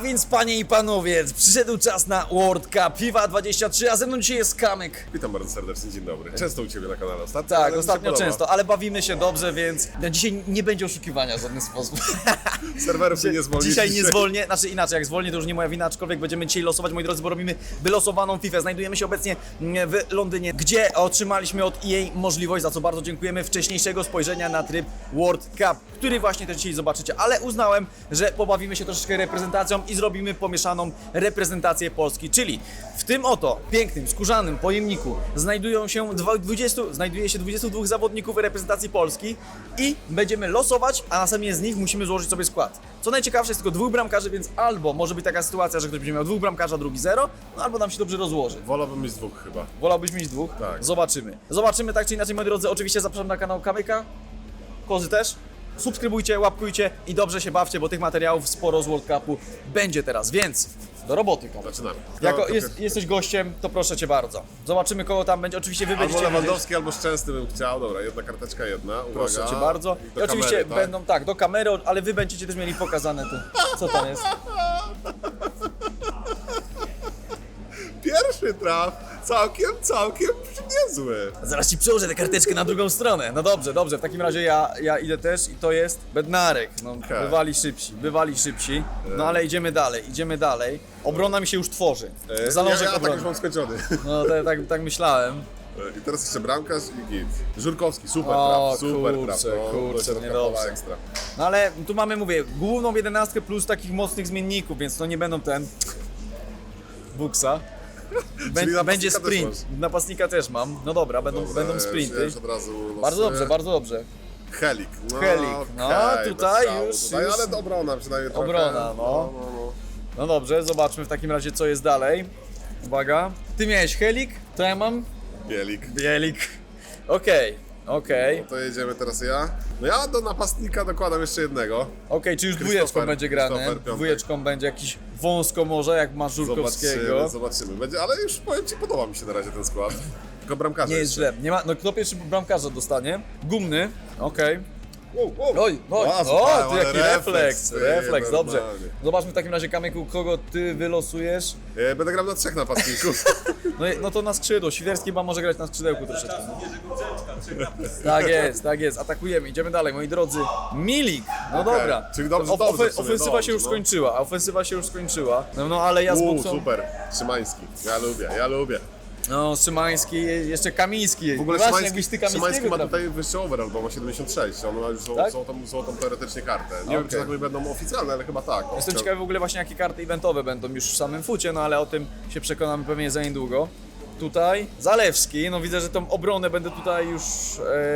A więc panie i panowie, przyszedł czas na World Cup FIFA 23, a ze mną dzisiaj jest Kamek. Witam bardzo serdecznie, dzień dobry. Często u Ciebie na kanale ostatnio. Tak, ale mi się ostatnio podoba. często, ale bawimy się dobrze, więc no, dzisiaj nie będzie oszukiwania w żaden sposób. Serwerów się nie zwolni. Dzisiaj nie zwolnię, znaczy inaczej, jak zwolnię to już nie moja wina, aczkolwiek będziemy dzisiaj losować, moi drodzy, bo robimy wylosowaną FIFA. Znajdujemy się obecnie mm, w Londynie, gdzie otrzymaliśmy od EA możliwość, za co bardzo dziękujemy, wcześniejszego spojrzenia na tryb World Cup, który właśnie też dzisiaj zobaczycie, ale uznałem, że pobawimy się troszeczkę reprezentacją i zrobimy pomieszaną reprezentację Polski, czyli w tym oto pięknym, skórzanym pojemniku znajdują się dwa- 20, znajduje się 22 zawodników reprezentacji Polski i będziemy losować, a następnie z nich musimy złożyć sobie skład. Co najciekawsze jest tylko dwóch bramkarzy, więc albo może być taka sytuacja, że ktoś będzie miał dwóch bramkarza, drugi zero, no albo nam się dobrze rozłoży. Wolałbym mieć dwóch chyba. Wolałbyś mieć dwóch? Tak. Zobaczymy. Zobaczymy tak czy inaczej, moi drodzy. Oczywiście zapraszam na kanał Kamyka. Kozy też. Subskrybujcie, łapkujcie i dobrze się bawcie, bo tych materiałów sporo z World Cupu będzie teraz, więc do roboty. Zaczynamy. Jako No, jest, jesteś gościem, to proszę Cię bardzo. Zobaczymy kogo tam będzie. Oczywiście Wy Albo będziecie wiedzieć. Lewandowski, albo Szczęsny bym chciał. Dobra, jedna karteczka, jedna. Uwaga. Proszę Cię bardzo. Do I oczywiście kamery, tak? będą, tak, do kamery, ale Wy będziecie też mieli pokazane to. Co tam jest? Pierwszy traf. Całkiem, całkiem Zaraz Ci przełożę tę karteczkę na drugą stronę. No dobrze, dobrze. W takim razie ja, ja idę też i to jest Bednarek. No, Okej. bywali szybsi, bywali szybsi. No ale idziemy dalej, idziemy dalej. Obrona mi się już tworzy. E, Zalążek ja, ja tak obrony. już mam skończony. No tak, tak, tak myślałem. E, I teraz jeszcze bramkarz i git. Żurkowski, super O, traf, super kurczę, traf. No, kurczę, niedobrze. ekstra. No ale tu mamy, mówię, główną jedenastkę plus takich mocnych zmienników, więc to nie będą ten... Buksa. Bę- napastnika będzie też sprint. masz. Napastnika też mam. No dobra, będą, Dobra, będą już- sprinty. już od razu losuję. Bardzo dobrze, bardzo dobrze. Helik. No, Helik. No, okej, tutaj bez szału już- Tutaj, już- ale obrona przynajmniej trochę. Obrona, no. no, no. No dobrze, zobaczmy w takim razie co jest dalej. Uwaga. Ty miałeś helik, to ja mam Bielik. bielik. Okej, okej. To jedziemy teraz ja. No ja do napastnika dokładam jeszcze jednego. Okej, czy już Christopher- dwójeczką będzie grane? Christopher Piątek. Dwójeczką będzie jakiś wąsko może, jak ma Żurkowskiego. Zobaczymy, zobaczymy. Będzie, ale już powiem Ci, podoba mi się na razie ten skład. Tylko bramkarze Nie jest jeszcze. źle. Nie ma, no kto pierwszy bramkarza dostanie? Gumny, okej. Wow, wow. Oj, oj, o, super, ty ale jaki refleks, ty, refleks, dobrze. normalnie. Zobaczmy w takim razie, Kamyku, kogo ty wylosujesz. E, Będę grał na trzech napastników. No, i- no to na skrzydło, Świderski ma może grać na skrzydełku troszeczkę. Tak jest, tak jest, atakujemy, idziemy dalej, moi drodzy. Milik, no Okej, dobra. czyli dobrze, dobrze ofe- w sumie, ofensywa dobrze, się już no. skończyła, a ofensywa się już skończyła. No, no ale ja z Uuu, super. Szymański. Ja lubię, ja lubię. No Szymański, jeszcze Kamiński. W ogóle Właśnie, Szymański, jakbyś ty Szymański ma trafił. tutaj wyższy overall, bo ma 76. On ma już zł- Tak? złotą, złotą teoretycznie kartę. Nie wiem, czy Okej. tak będą oficjalne, ale chyba tak. Jestem ciekawy w ogóle właśnie jakie karty eventowe będą już w samym fucie, no ale o tym się przekonamy pewnie za niedługo. Tutaj Zalewski, no widzę, że tą obronę będę tutaj już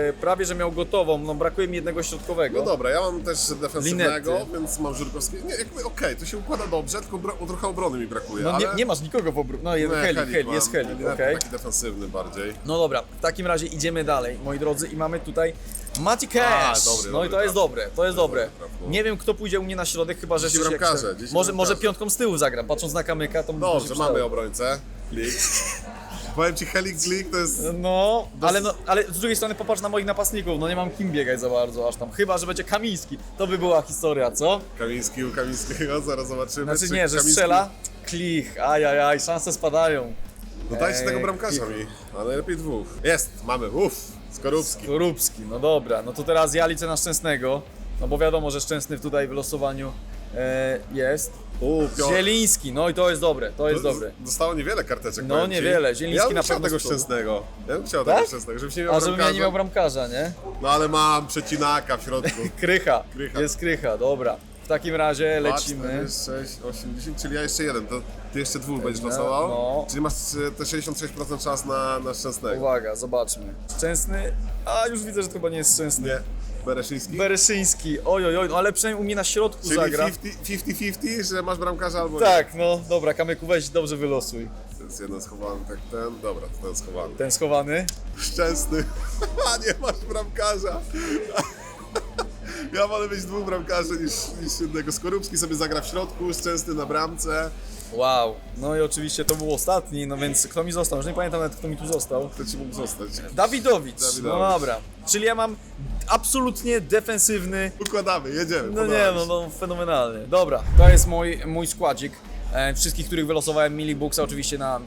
e, prawie, że miał gotową, no brakuje mi jednego środkowego. No dobra, ja mam też defensywnego, Linety. więc mam Żurkowskiego. Nie, jakby okej, to się układa dobrze, tylko trochę obrony mi brakuje. No ale... nie, nie masz nikogo w obronie, no jest Nie, Heli, Heli, jest Heli, okej. Taki defensywny bardziej. No dobra, w takim razie idziemy dalej, moi drodzy, i mamy tutaj Mati Cash. A, dobry, no i to jest dobre, to jest dobre. traf, no. Nie wiem, kto pójdzie u mnie na środek, chyba że Dzieci się- bramkarze, dzieci może, może bramkarze. piątką z tyłu zagram, patrząc na kamyka, to Dobrze, mamy obrońcę. Klik. Powiem Ci, Helik Klik to jest... No, ale, no, ale z drugiej strony popatrz na moich napastników, no nie mam kim biegać za bardzo aż tam, chyba, że będzie Kamiński, to by była historia, co? Kamiński u Kamińskiego, zaraz zobaczymy. Znaczy czy nie, że Kamiński- strzela, klich, ajajaj, szanse spadają. No dajcie tego bramkarza mi, a najlepiej dwóch. Jest, mamy, uff, Skorupski. Skorupski, no dobra, no to teraz ja liczę na Szczęsnego, no bo wiadomo, że Szczęsny tutaj w losowaniu e, jest. U, Zieliński, no i to jest dobre, to jest dobre. Dostało niewiele karteczek. No, powiem ci. niewiele. Zieliński ja bym na chciał pewno tego szczęsnego. Ja bym chciał Tak? tego szczęsnego, żebyś nie miał A żebym ja nie miał bramkarza, nie? No ale mam przecinaka w środku. Krycha, Krycha. jest krycha, dobra. W takim razie lecimy. cztery, sześć, osiem, dziesięć, czyli ja jeszcze jeden, to ty jeszcze dwóch będziesz losował. no. Czyli masz e, te 66% szans na, na szczęsnego. Uwaga, zobaczmy. Szczęsny, a już widzę, że to chyba nie jest Szczęsny. Nie, Bereszyński. Bereszyński, oj, oj, oj, no ale przynajmniej u mnie na środku Czyli zagra. 50-50, że masz bramkarza albo nie. Tak, no dobra, Kamyku, weź dobrze wylosuj. To jest jeden schowany, tak ten. Dobra, to ten schowany. Ten schowany. Szczęsny. A nie masz bramkarza. Ja wolę mieć dwóch bramkarzy niż, niż jednego. Skorupski sobie zagra w środku, Szczęsny na bramce. Wow. No i oczywiście to był ostatni, no więc kto mi został? Już nie pamiętam nawet kto mi tu został. Kto ci mógł zostać? Dawidowicz. No Dawidowicz. dobra. Czyli ja mam absolutnie defensywny Układamy, jedziemy. No podoba nie, mi no, się. no fenomenalnie. Dobra, to jest mój, mój składzik. E, wszystkich, których wylosowałem Milibuxa oczywiście na...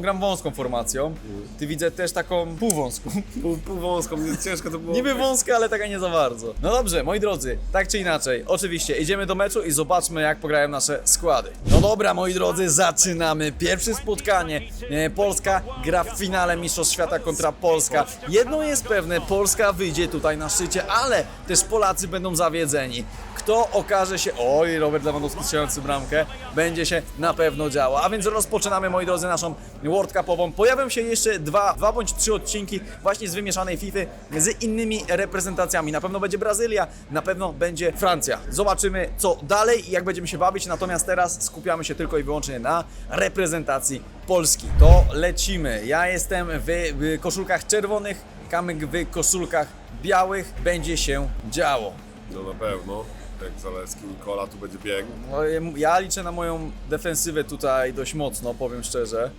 gram wąską formacją. Ty widzę też taką półwąską. Pół, pół wąską, nie, ciężko to było. Niby wąska, ale taka nie za bardzo. No dobrze, moi drodzy, tak czy inaczej, oczywiście idziemy do meczu i zobaczmy jak pograją nasze składy. No dobra, moi drodzy, zaczynamy. Pierwsze spotkanie. E, Polska gra w finale Mistrzostw Świata kontra Polska. Jedno jest pewne, Polska wyjdzie tutaj na szczycie, ale też Polacy będą zawiedzeni. Kto okaże się, oj, Robert Lewandowski strzelający bramkę, będzie się na pewno działo. A więc rozpoczynamy, moi drodzy, naszą World Cupową. Pojawią się jeszcze dwa, dwa bądź trzy odcinki właśnie z wymieszanej FIFA z innymi reprezentacjami. Na pewno będzie Brazylia, na pewno będzie Francja. Zobaczymy, co dalej i jak będziemy się bawić. Natomiast teraz skupiamy się tylko i wyłącznie na reprezentacji Polski. To lecimy. Ja jestem w, w koszulkach czerwonych, Kamyk w koszulkach białych. Będzie się działo. No na pewno. Jak Zaleski, Nikola tu będzie biegł. No, ja liczę na moją defensywę tutaj dość mocno, powiem szczerze.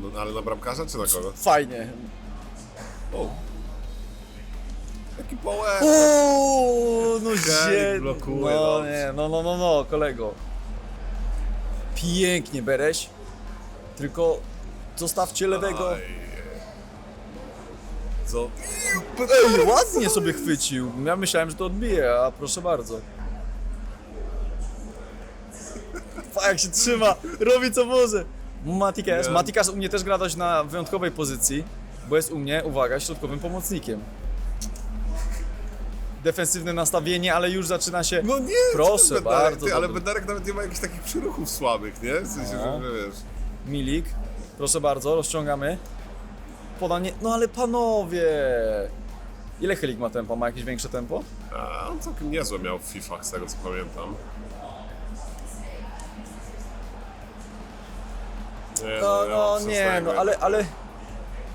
No, ale na bramkarza czy na kogo? Fajnie. O. Jaki połeb. Uuu, no zie... blokuje, No dobrze. nie, no, no, no, no, kolego. Pięknie, Bereś. Tylko zostawcie lewego. Aj. Co? Ej, ładnie sobie chwycił. Ja myślałem, że to odbije, a proszę bardzo. Pa, jak się trzyma, robi co może. Matikas. Matikas u mnie też gra dość na wyjątkowej pozycji, bo jest u mnie, uwaga, środkowym pomocnikiem. Defensywne nastawienie, ale już zaczyna się. No nie, Proszę bardzo, Ty, ale dobry. Bednarek nawet nie ma jakichś takich przyruchów słabych, nie? W sensie, No. że wiesz. Milik. Proszę bardzo, rozciągamy. Podanie. No ale panowie! Ile Chylik ma tempo? Ma jakieś większe tempo? A on całkiem niezłe miał w FIFA, z tego co pamiętam. Nie, No, no nie, no ale, ale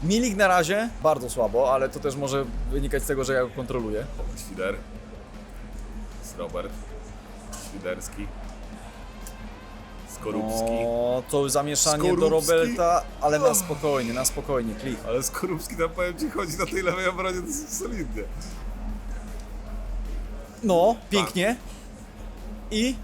Milik na razie bardzo słabo, ale to też może wynikać z tego, że ja go kontroluję. Świder. Z Robert. Świderski. Skorupski. O, to zamieszanie do Skorupski. Roberta, ale na spokojnie, na spokojnie, klik. Ale Skorupski tam powiem ci chodzi na tej lewej obronie dosyć solidnie. No, pięknie. I...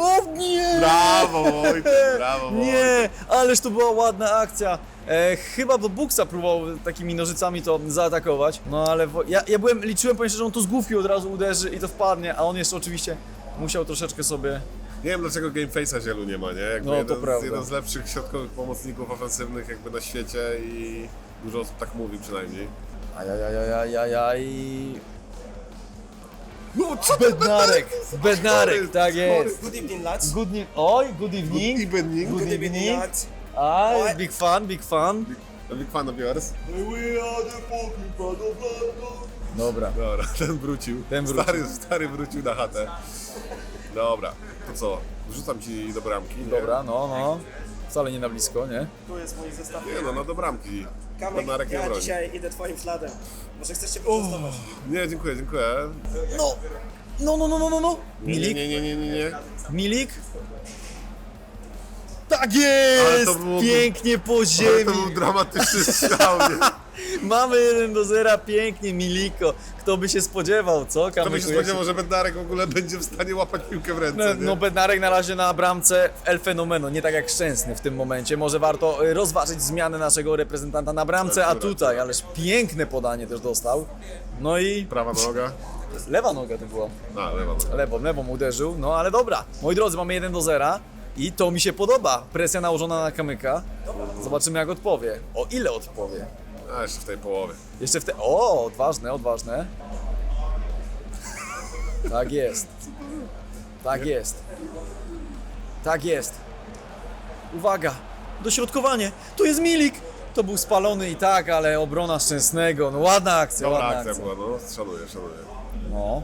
O nie! Brawo Wojtek, brawo Wojtek. Nie, ależ to była ładna akcja. E, chyba do Buksa próbował takimi nożycami to zaatakować. No ale wo- ja, ja byłem, liczyłem powiem szczerze, że on to z główki od razu uderzy i to wpadnie, a on jeszcze oczywiście musiał troszeczkę sobie... Nie wiem dlaczego Gameface'a zielu nie ma, nie? Jakby No, to jeden, prawda. z, jeden z lepszych środkowych pomocników ofensywnych jakby na świecie i dużo osób tak mówi przynajmniej. Ajajajajajajaj... No co Bednarek! Bednarek, tak jest! Good evening, lads. Good evening. Oj, good evening. Good evening. Good Good evening, lads. Aj, big fan, big fan. A big fan of yours? Dobra. Dobra, ten wrócił. Ten wrócił. Stary, stary wrócił na chatę. Dobra, to co? Wrzucam ci do bramki. Nie? Dobra, no, no. Wcale nie na blisko, nie? Tu jest mój zestaw. Nie no, no do bramki. Kamek, Bednarek nie ja broni. dzisiaj idę twoim śladem. Może chcesz się potestować? Nie, dziękuję, dziękuję. No! No, no, no, no, no, no. Nie, Milik? nie, nie, nie, nie, nie. Milik? Tak jest! to było- Pięknie po Ale ziemi! to był dramatyczny strzał, nie? Mamy 1 do 0, pięknie Miliko. Kto by się spodziewał, co? To by się spodziewał, że Bednarek w ogóle będzie w stanie łapać piłkę w ręce, No, no Bednarek na razie na bramce El Fenomeno, nie tak jak Szczęsny w tym momencie. Może warto y, rozważyć zmianę naszego reprezentanta na bramce, a tutaj, ależ piękne podanie też dostał. No i Prawa noga. lewa noga to była. A, lewa noga. Lewą, lewą uderzył, no ale dobra. Moi drodzy, mamy 1 do 0 i to mi się podoba. Presja nałożona na Kamyka. Zobaczymy jak odpowie. O ile odpowie. A, jeszcze w tej połowie. Jeszcze w te... O, odważne, odważne. Tak jest. Tak jest. Tak jest. Uwaga. Dośrodkowanie. Tu jest Milik. To był spalony i tak, ale obrona Szczęsnego. No ładna akcja, Dobra ładna akcja akcja. była, no. Szanuję, szanuję. No.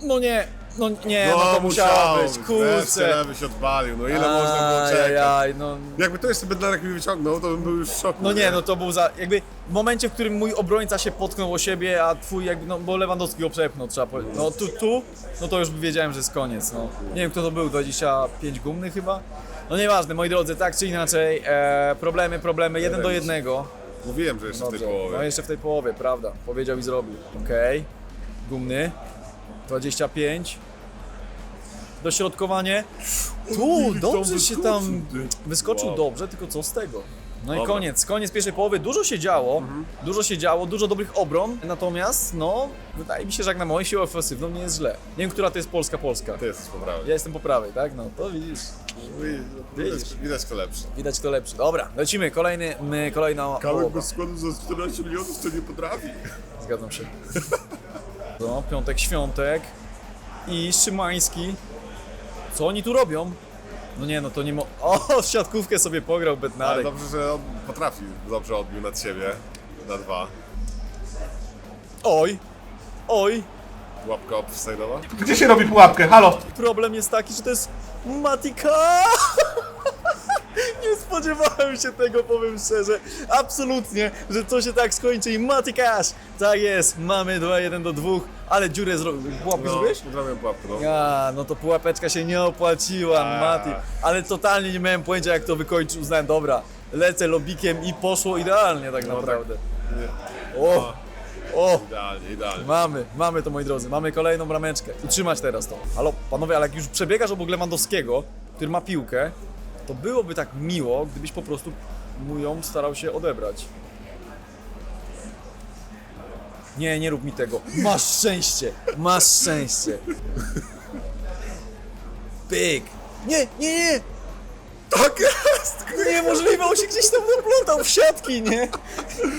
No nie. No nie, no, to musiało być, Wreszcie kurczę. lewy się odpalił, no ile można było czekać? Ajajaj, no... Jakby to jeszcze Bednarek mi wyciągnął, to bym był już w szoku. No nie, no to był za... jakby w momencie, w którym mój obrońca się potknął o siebie, a twój jakby, no bo Lewandowski go przepchnął, trzeba powiedzieć. No tu, tu, no to już wiedziałem, że jest koniec, no. Nie wiem kto to był, 25 gumny chyba? No nieważne, moi drodzy, tak czy inaczej, e, problemy, problemy, jeden do jednego. Mówiłem, że jeszcze w Dobrze, tej połowie. no jeszcze w tej połowie, prawda, powiedział i zrobił. Okej, gumny, 25. Dośrodkowanie. Tu, dobrze się tam wyskoczył dobrze, tylko co z tego? No i Dobra. koniec, koniec pierwszej połowy. Dużo się działo, dużo się działo, dużo dobrych obron, natomiast no, wydaje mi się, że jak na moją siłę ofensywną nie jest źle. Nie wiem, która to jest Polska, Polska. Ty jesteś po prawej. Ja jestem po prawej, tak? No to widzisz. Widać, widać kto lepszy. Widać kto lepszy. Dobra, lecimy, kolejny, my, kolejna połowa. składu za 14 milionów to nie potrafi. Zgadzam się. No, piątek, świątek i Szymański. Co oni tu robią? No nie, no to nie mo... O, siatkówkę sobie pograł Ale Bednarek. dobrze, że on potrafił. Dobrze odbił nad siebie. Na dwa. Oj, oj. Łapka offside'owa. Gdzie się robi pułapkę? Halo? Problem jest taki, że to jest Matika. Spodziewałem się tego, powiem szczerze. Absolutnie, że to się tak skończy i Matikasz. Tak jest, mamy 2-1 do 2, ale dziurę zrobił. Pułapkę No, zrobiłeś? zrobiłem pułapkę, no. Ja, no to pułapeczka się nie opłaciła, A. Mati. Ale totalnie nie miałem pojęcia jak to wykończyć. Uznałem, dobra, lecę lobikiem i poszło idealnie tak No naprawdę. Nie. O, o, Idealnie, idealnie. mamy, mamy to moi drodzy, mamy kolejną brameczkę. Utrzymać teraz to. Halo, panowie, ale jak już przebiegasz obok Lewandowskiego, który ma piłkę, to byłoby tak miło, gdybyś po prostu mu ją starał się odebrać. Nie, nie rób mi tego. Masz szczęście, masz szczęście. Pyk. Nie, nie, nie. Tak jest! Niemożliwe, on się gdzieś tam zaplątał w siatki, nie?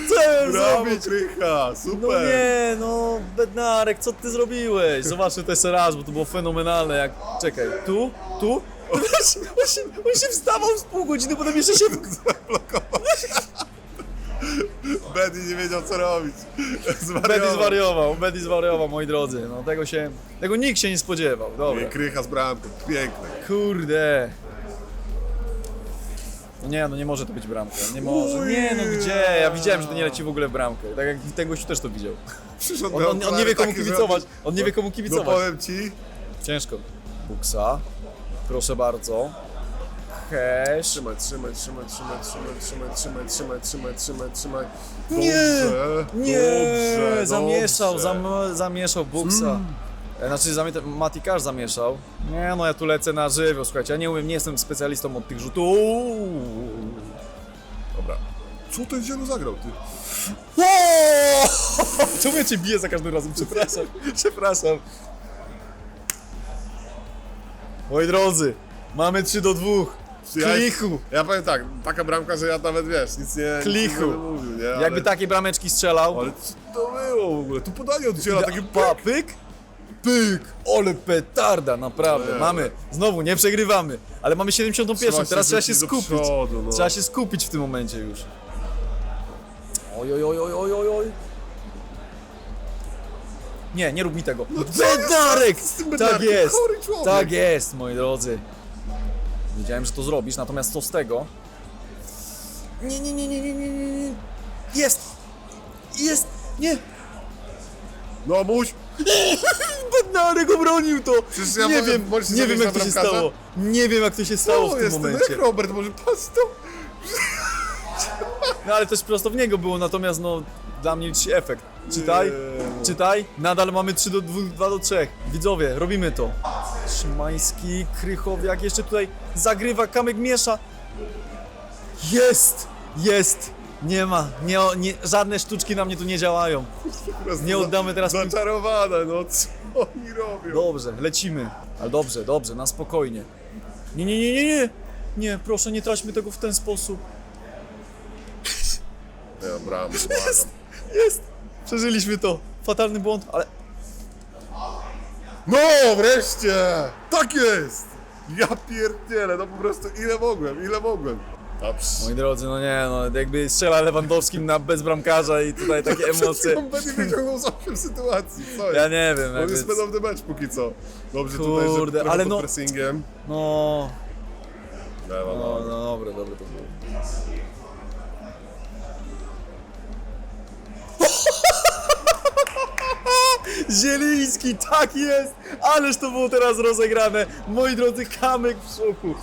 Co ja zrobić? Krycha! Super! No nie, no Bednarek, co ty zrobiłeś? Zobaczmy to jeszcze raz, bo to było fenomenalne, jak... Czekaj, tu, tu? On się, on się, on się wstawał z pół godziny, potem jeszcze się... Betty nie wiedział co robić. Betty Zwariował. Betty zwariował, moi drodzy. No tego się... Tego nikt się nie spodziewał, dobra. Krycha z bramką, piękne. Kurde. No nie, no nie może to być bramka, nie może. Nie, no gdzie? Ja widziałem, że to nie leci w ogóle w bramkę. Tak jak ten gościu też to widział. Przyszedł On, on, on nie wie komu kibicować, on nie wie komu No kibicować. powiem ci, Ciężko. Buksa. Proszę bardzo. Hash. trzymaj, trzymaj, trzymaj, trzymaj, trzymaj, trzymaj, trzymaj, trzymaj, trzymaj, trzymaj, trzymaj. Nie, Dobrze, Nie, dobrze, zamieszał, dobrze. zam, zamieszał Buksa. E, Znaczy, zamie- Matikasz zamieszał. Nie, no ja tu lecę na żywioł, słuchajcie, ja nie umiem, nie jestem specjalistą od tych rzutów. Dobra. Co ten zielu zagrał, ty? Czemu ja cię biję za każdym razem? Przepraszam, przepraszam. Moi drodzy, mamy 3 do 2. Ja- Klichu. Ja powiem tak, taka bramka, że ja nawet wiesz, nic nie, Klichu. nic nie będę mówił, nie? Ale, Jakby takie brameczki strzelał. Ale co to było w ogóle? Tu podanie od ziela, takie Pa, pyk, pyk, ole petarda, naprawdę, Nie. mamy, znowu, nie przegrywamy, ale mamy 71, teraz trzeba się do skupić, przodu, no. trzeba się skupić w tym momencie już. Oj, oj, oj, oj, oj, oj, oj. Nie, nie rób mi tego. Bednarek! z tym Tak Bednarkiem? jest, Chory człowiek. tak jest, moi drodzy. Wiedziałem, że to zrobisz, natomiast co z tego? Nie, nie, nie, nie, nie, nie, nie, nie. Jest! Jest! Nie! No muś, Bednarek obronił to! Przecież ja nie wiem, możesz nie wiem jak to się bramkarza? stało. Nie wiem jak to się stało w to tym jest ten momencie. jak Robert, może pas to? No ale też prosto w niego było, natomiast no dla mnie liczy się efekt. Czytaj, no. Czytaj. Nadal mamy 3 do 2, 2 do 3. Widzowie, robimy to. Szymański, Krychowiak, jeszcze tutaj zagrywa, Kamek miesza. Jest! Jest! Nie ma, nie, nie, żadne sztuczki na mnie tu nie działają. Nie oddamy teraz piłki. Zaczarowane, no co oni robią? Dobrze, lecimy. Ale dobrze, dobrze, na spokojnie. Nie, nie, nie, nie, nie. Nie, proszę, nie traćmy tego w ten sposób. Ja bram, Jest, jest. Przeżyliśmy to. Fatalny błąd, ale No wreszcie! Tak jest! Ja pierdzielę, no po prostu ile mogłem, ile mogłem. Dobrze. Moi drodzy, no nie, no jakby strzela Lewandowskim na bez bramkarza i tutaj takie emocje. On będzie wyciągnął z 8 sytuacji, co Ja jest? nie wiem, On jakby... jest man of the match póki co. Dobrze tutaj, że Kurde, trochę ale pod no- pressingiem. No, Lewa, no, no. no dobre, dobre to było. Zieliński, tak jest! Ależ to było teraz rozegrane. Moi drodzy, kamyk w szoku.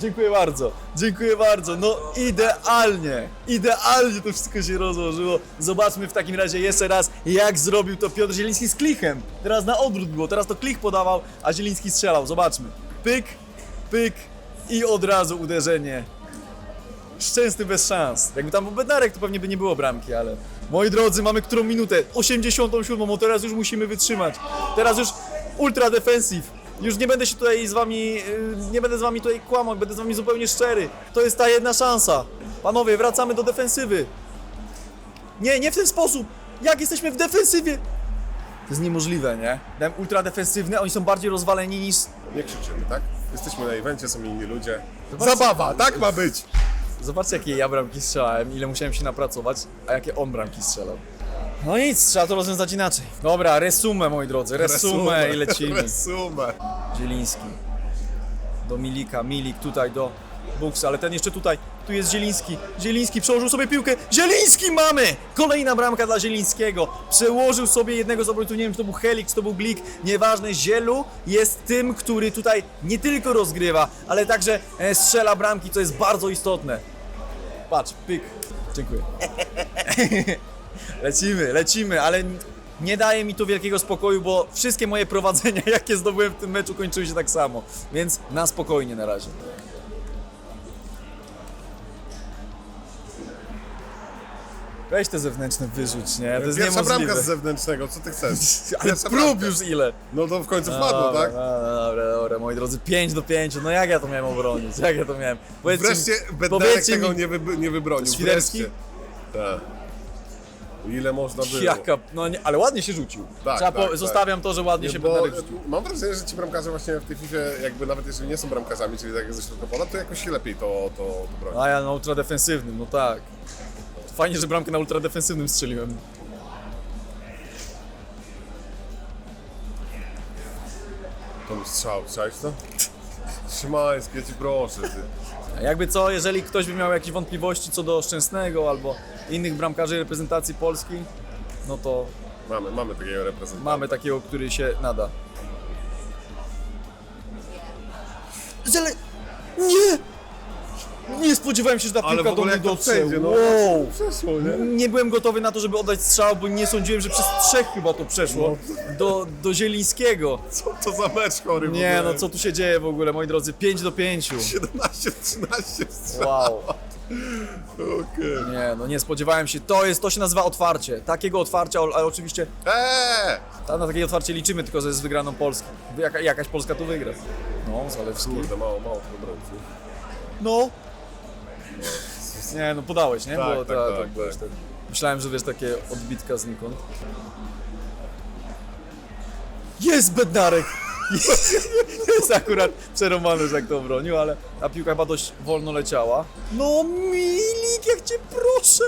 Dziękuję bardzo, dziękuję bardzo. No idealnie, idealnie to wszystko się rozłożyło. Zobaczmy w takim razie jeszcze raz, jak zrobił to Piotr Zieliński z klichem. Teraz na odwrót było, teraz to klich podawał, a Zieliński strzelał. Zobaczmy. Pyk, pyk i od razu uderzenie. Szczęsny bez szans. Jakby tam był Bednarek, to pewnie by nie było bramki, ale... Moi drodzy, mamy którą minutę? 87, bo teraz już musimy wytrzymać. Teraz już ultra defensive. Już nie będę się tutaj z wami, yy, nie będę z wami tutaj kłamał, będę z wami zupełnie szczery. To jest ta jedna szansa. Panowie, wracamy do defensywy. Nie, nie w ten sposób. Jak jesteśmy w defensywie? To jest niemożliwe, nie? Dałem ultra defensywny, oni są bardziej rozwaleni niż... Nie krzyczymy, tak? Jesteśmy na evencie, są inni ludzie. Zabawa, tak ma być! Zobaczcie, jakie ja bramki strzelałem, ile musiałem się napracować, a jakie on bramki strzelał. No nic, trzeba to rozwiązać inaczej. Dobra, resumę, moi drodzy, resumę i lecimy. Resumę. Zieliński. Do Milika, Milik tutaj do Buksa, ale ten jeszcze tutaj. Tu jest Zieliński. Zieliński przełożył sobie piłkę. Zieliński mamy! Kolejna bramka dla Zielińskiego. Przełożył sobie jednego z obrońców. Nie wiem, czy to był Helik, czy to był Glik. Nieważne, Zielu jest tym, który tutaj nie tylko rozgrywa, ale także e, strzela bramki, co jest bardzo istotne. Patrz, pyk. Dziękuję. lecimy, lecimy, ale nie daje mi to wielkiego spokoju, bo wszystkie moje prowadzenia, jakie zdobyłem w tym meczu, kończyły się tak samo. Więc na spokojnie na razie. Weź te zewnętrzne wyrzuć, nie? To jest Pierwsza niemożliwe. bramka z zewnętrznego, co ty chcesz? Ale Pierwsza prób bramka. już ile? No to w końcu wpadło, Dobra, tak? Dobra, dobra, dobra, moi drodzy, 5 do 5, no jak ja to miałem obronić? Jak ja to miałem? Powiedzcie Wreszcie Bednarek powiedzcie tego mi- nie, wy, nie wybronił. Świderski? Wreszcie. Tak. Ile można było? Jaka, no nie, ale ładnie się rzucił. Tak, Trzeba tak, po, tak. Zostawiam to, że ładnie Nie, się Bednarek rzucił. mam wrażenie, że ci bramkarze właśnie w tej FIFA, jakby nawet jeżeli nie są bramkarzami, czyli tak jak ze środka pola, to jakoś lepiej to, to, to broni. A ja na ultra defensywnym, no tak. Fajnie, że bramkę na ultra defensywnym strzeliłem. To mi strzał, słyszałeś to? Szymański, ja ci proszę, ty. A Jakby co, jeżeli ktoś by miał jakieś wątpliwości co do Szczęsnego albo innych bramkarzy reprezentacji Polski, no to Mamy, mamy takiego reprezentanta. mamy takiego, który się nada. Ale... Spodziewałem się, że ta Ale w piłka do ogóle mnie jak to dotrze. przejdzie, no. Wow! Przeszło, nie? Nie byłem gotowy na to, żeby oddać strzał, bo nie sądziłem, że przez trzech chyba to przeszło do, do Zielińskiego. Co to za mecz chory w Nie ogóle? no, co tu się dzieje w ogóle, moi drodzy? 5 do 5. 17-13 strzał. Wow. Okej. Nie, no nie spodziewałem się. To jest, to się nazywa otwarcie. Takiego otwarcia, ale oczywiście Eee! ta- na takie otwarcie liczymy tylko ze z wygraną Polski. Jaka, jakaś Polska tu wygra. No, Zalewski. Kurde, mało, mało obrońców. No. Nie, no podałeś, nie? Tak, Było, tak, ta- tak, byłeś tak. ten- Myślałem, że wiesz, takie odbitka znikąd. Jest Bednarek! Jest akurat przeromany, że jak to obronił, ale ta piłka chyba dość wolno leciała. No Milik, jak cię proszę!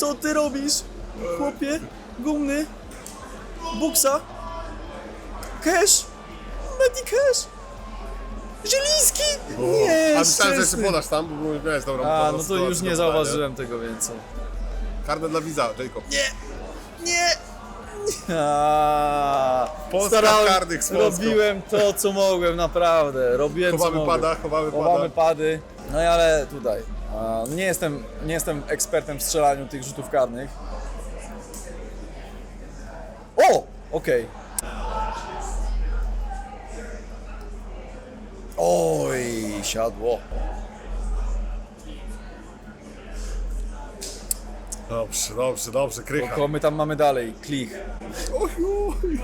Co ty robisz? Chłopie, gumny, buksa, cash, medicash, Zieliński! Nie, A myślałem, że jeszcze szczęsny. podasz tam, bo miałeś dobrą A, no to sytuację już do nie podania. zauważyłem tego więcej. Karne dla widza, Jacob. Nie! Nie! A, Polska starałem- karnych z Polską. Robiłem to, co mogłem, naprawdę. Robiłem, Chowamy co mogłem. pada, chowamy Chowamy pada. pady. No i ale tutaj. A, nie, jestem, nie jestem ekspertem w strzelaniu tych rzutów karnych. O! Okej. Oj, siadło. Dobrze, dobrze, dobrze, krycha. Kogo my tam mamy dalej? Klich. Oj, oj.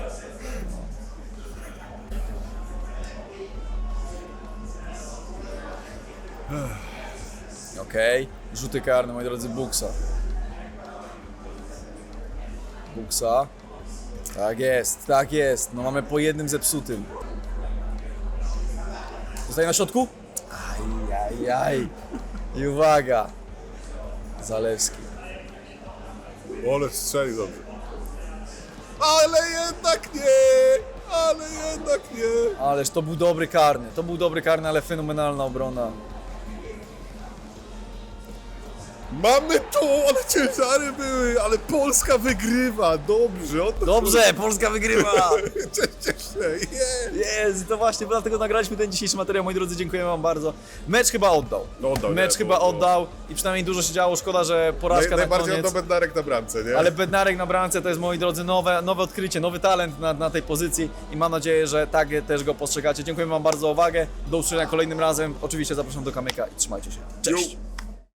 Okej. Rzuty karne, moi drodzy, Buksa. Buksa. Tak jest, tak jest. No mamy po jednym zepsutym. Zostaje na środku? Aj, aj, aj. I uwaga. Zalewski. Ole strzeli dobrze. Ale jednak nie! Ale jednak nie! Ależ to był dobry karny. To był dobry karny, ale fenomenalna obrona. Mamy to, ale ciężary były, ale Polska wygrywa, dobrze. O to Dobrze, Polska wygrywa. Cieszcie się, yeah. Jest, to właśnie, dlatego nagraliśmy ten dzisiejszy materiał, moi drodzy, dziękujemy wam bardzo. Mecz chyba oddał. No oddał, Mecz nie, chyba oddał i przynajmniej dużo się działo, szkoda, że porażka Naj, na najbardziej koniec. oddał Bednarek na bramce, nie? Ale Bednarek na bramce to jest, moi drodzy, nowe, nowe odkrycie, nowy talent na, na tej pozycji i mam nadzieję, że tak też go postrzegacie. Dziękuję wam bardzo za uwagę, do usłyszenia kolejnym razem. Oczywiście zapraszam do kamyka i trzymajcie się. Cześć! Yo.